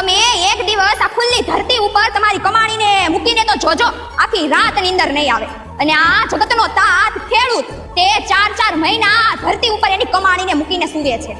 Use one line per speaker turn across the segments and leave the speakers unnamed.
તમે એક દિવસ આ ખુલ્લી ધરતી ઉપર તમારી કમાણીને મૂકીને તો જોજો, આખી રાત નીંદર નહીં આવે. અને આ જગતનો તાત ખેડૂત તે ચાર ચાર મહિના ધરતી ઉપર એની કમાણીને મૂકીને સૂવે છે.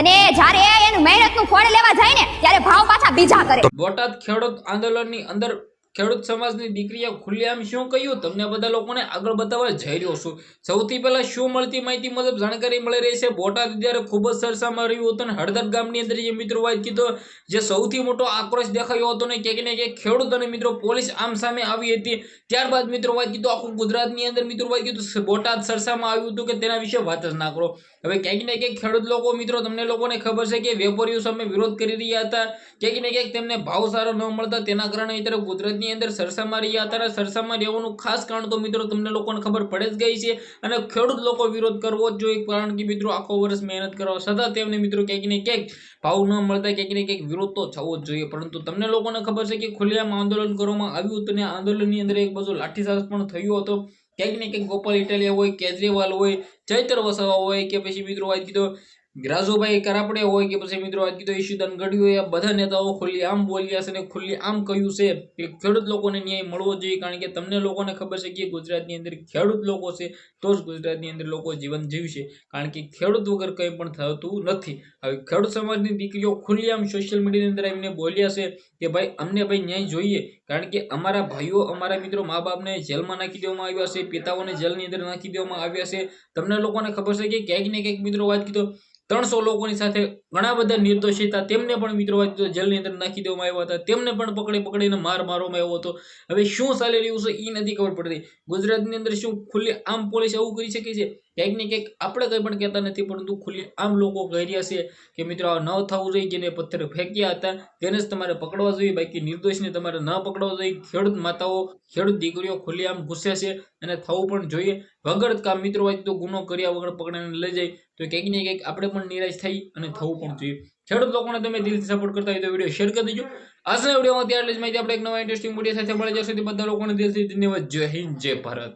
અને જ્યારે એનું મહેનતનું ફળ લેવા જાય ને, ત્યારે ભાવ પાછા બીજા કરે.
બોટાદ ખેડૂત આંદોલનની અંદર ખેડૂત સમાજની દીકરીએ ખુલ્લેઆમ શું કહ્યું? તમને બધા લોકોને આગળ બતાવવા જઈ રહ્યો છું. સૌથી પહેલાં શું મળતી માહિતી મુજબ જાણકારી મળી રહી છે? બોટાદ જ્યારે ખૂબ જ સરસામાં રહ્યું હતું અને હળદર ગામની અંદર જે મિત્રો વાત કીધો, જે સૌથી મોટો આક્રોશ દેખાયો હતો ને ક્યાંક ને ક્યાંક ખેડૂત અને મિત્રો પોલીસ આમ સામે આવી હતી. ત્યારબાદ મિત્રો વાત કીધું, આખું ગુજરાતની અંદર મિત્રો વાત કીધું બોટાદ સરસામાં આવ્યું હતું કે તેના વિશે વાત જ ના કરો. હવે ક્યાંક ને ક્યાંક ખેડૂત લોકો, મિત્રો, તમને લોકોને ખબર છે કે વેપારીઓ સામે વિરોધ કરી રહ્યા હતા. ક્યાંક ને ક્યાંક તેમને ભાવ સારો ન મળતા, તેના કારણે અત્યારે ગુજરાતની અંદર સરસામાં રહ્યા હતા સરસામાં રહેવાનું ખાસ કારણ તો મિત્રો તમને લોકોને ખબર પડે જ ગઈ છે. અને ખેડૂત લોકો વિરોધ કરવો જ જોઈએ, કારણ કે મિત્રો આખો વર્ષ મહેનત કરવા છતાં તેમને મિત્રો ક્યાંક ને ક્યાંક ભાવ ન મળતા, ક્યાંક ને ક્યાંક વિરોધ તો થવો જ જોઈએ. પરંતુ તમને લોકોને ખબર છે કે ખુલ્લેઆમ આંદોલન કરવામાં આવ્યું હતું અને આંદોલનની અંદર એક બાજુ લાઠીચાર્જ પણ થયો હતો. ક્યાંક ને ક્યાંક ગોપાલ ઇટાલિયા હોય, કેજરીવાલ હોય, ચૈતર વસાવા હોય, કે પછી મિત્રો વાત કીધો રાજુભાઈ કરાપડે હોય કે પછી મિત્રો વાત કીધો ઈશુદાન ગઢવી હોય બધા નેતાઓ ખુલ્લી આમ બોલ્યા છે અને ખુલ્લી આમ કહ્યું છે કે ખેડૂત લોકોને ન્યાય મળવો જોઈએ કારણ કે તમને લોકોને ખબર છે કે ગુજરાતની અંદર ખેડૂત લોકો છે તો જ ગુજરાતની અંદર લોકો જીવન જીવશે કારણ કે ખેડૂત વગર કંઈ પણ થતું નથી. હવે ખેડૂત સમાજની દીકરીઓ ખુલ્લી આમ સોશિયલ મીડિયાની અંદર એમને બોલ્યા છે કે ભાઈ, અમને ભાઈ ન્યાય જોઈએ કારણ કે અમારા ભાઈઓ, અમારા મિત્રો મા બાપને જેલમાં નાખી દેવામાં આવ્યા છે, પિતાઓને જેલની અંદર નાખી દેવામાં આવ્યા છે. તમને લોકોને ખબર છે કે ક્યાંક ને ક્યાંક મિત્રો વાત કીધો ત્રણસો લોકોની સાથે ઘણા બધા નિર્દોષી હતા. તેમને પણ મિત્રો જેલની અંદર નાખી દેવામાં આવ્યા હતા. તેમને પણ પકડી પકડીને માર મારવામાં આવ્યો હતો. હવે શું ચાલી રહ્યું છે એ નથી ખબર પડતી. ગુજરાતની અંદર શું ખુલ્લી આમ પોલીસ આવું કરી શકે છે? ક્યાંક ને ક્યાંક આપણે કંઈ પણ કહેતા નથી, પરંતુ ખુલ્લી આમ લોકો કહી રહ્યા છે કે મિત્રો આ ન થવું જોઈએ, જેને પથ્થર ફેંક્યા હતા, તેને જ તમારે પકડવા જોઈએ, બાકી નિર્દોષને તમારે ન પકડવા જોઈએ. ખેડૂત માતાઓ, ખેડૂત દીકરીઓ ખુલ્લી આમ ગુસ્સે છે અને થવું પણ જોઈએ. વગર કામ મિત્રો હોય તો ગુનો કર્યા વગર પકડાને લઈ જાય, તો ક્યાંક ને ક્યાંક આપણે પણ નિરાશ થઈ અને થવું પણ જોઈએ. ખેડૂત લોકોને તમે દિલથી સપોર્ટ કરતા હોય તો વીડિયો શેર કરી દેજો. આજના વિડીયોમાં ત્યારે જ માહિતી આપણે એક નવા ઇન્ટરેસ્ટિંગ વીડિયો સાથે મળી જશે બધા લોકોને દિલથી ધન્યવાદ. જય હિન્દ, જય ભારત.